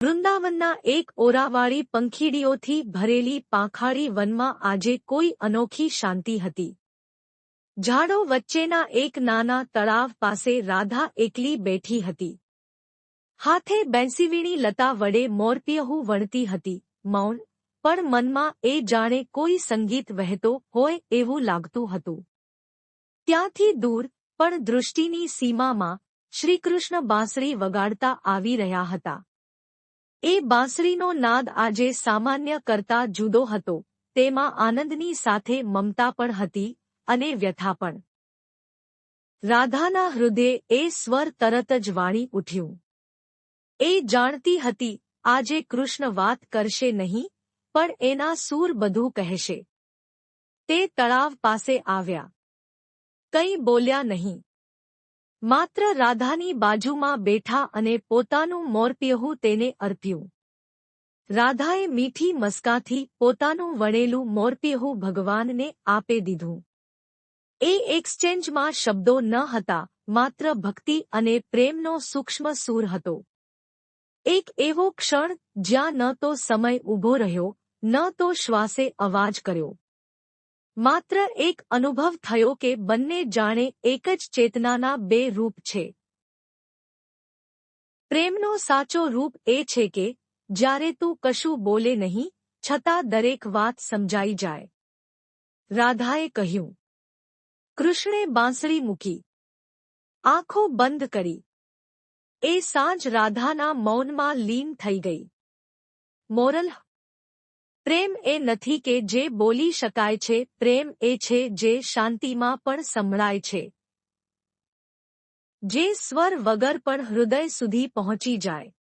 વૃંદાવનના એક ઓરાવાળી પંખીડીઓથી ભરેલી પાંખાળી વનમાં આજે કોઈ અનોખી શાંતિ હતી. ઝાડો વચ્ચેના એક નાના તળાવ પાસે રાધા એકલી બેઠી હતી. હાથે બેંસીવીણી લતા વડે મોરપિયહું વણતી હતી. મૌન, પણ મનમાં એ જાણે કોઈ સંગીત વહેતો હોય એવું લાગતું હતું. ત્યાંથી દૂર, પણ દૃષ્ટિની સીમામાં શ્રીકૃષ્ણ બાંસળી વગાડતા આવી રહ્યા હતા. એ બાંસળીનો નાદ આજે સામાન્ય કરતા જુદો હતો. તેમાં આનંદની સાથે મમતા પણ હતી અને વ્યથા પણ. રાધાના હૃદયે એ સ્વર તરત જ વાણી ઉઠ્યું. એ જાણતી હતી, આજે કૃષ્ણ વાત કરશે નહીં, પણ એના સૂર બધું કહેશે. તે તળાવ પાસે આવ્યા. કંઈ બોલ્યા નહીં. માત્ર રાધાની બાજુમાં બેઠા અને પોતાનું મોરપિયહું તેને અર્પ્યું. રાધાએ મીઠી મસ્કાથી પોતાનું વણેલું મોરપિયહું ભગવાનને આપે દીધું. એ એક્સચેન્જમાં શબ્દો ન હતા, માત્ર ભક્તિ અને પ્રેમનો સૂક્ષ્મ સૂર હતો. એક એવો ક્ષણ જ્યાં ન તો સમય ઊભો રહ્યો, ન તો શ્વાસે અવાજ કર્યો. માત્ર એક અનુભવ થયો કે બંને જાણે એક જ ચેતનાના બે રૂપ છે. પ્રેમનો સાચો રૂપ એ છે કે, જ્યારે તું કશું બોલે નહીં, છતાં દરેક વાત સમજાઈ જાય. રાધાએ કહ્યું, કૃષ્ણે બાંસળી મૂકી. આંખો બંધ કરી. એ સાંજ રાધાના મૌનમાં લીન થઈ ગઈ. મોરલ પ્રેમ એ નથી કે જે બોલી શકાય છે, પ્રેમ એ છે જે શાંતિમાં પણ સંભળાય છે. જે સ્વર વગર પણ હૃદય સુધી પહોંચી જાય.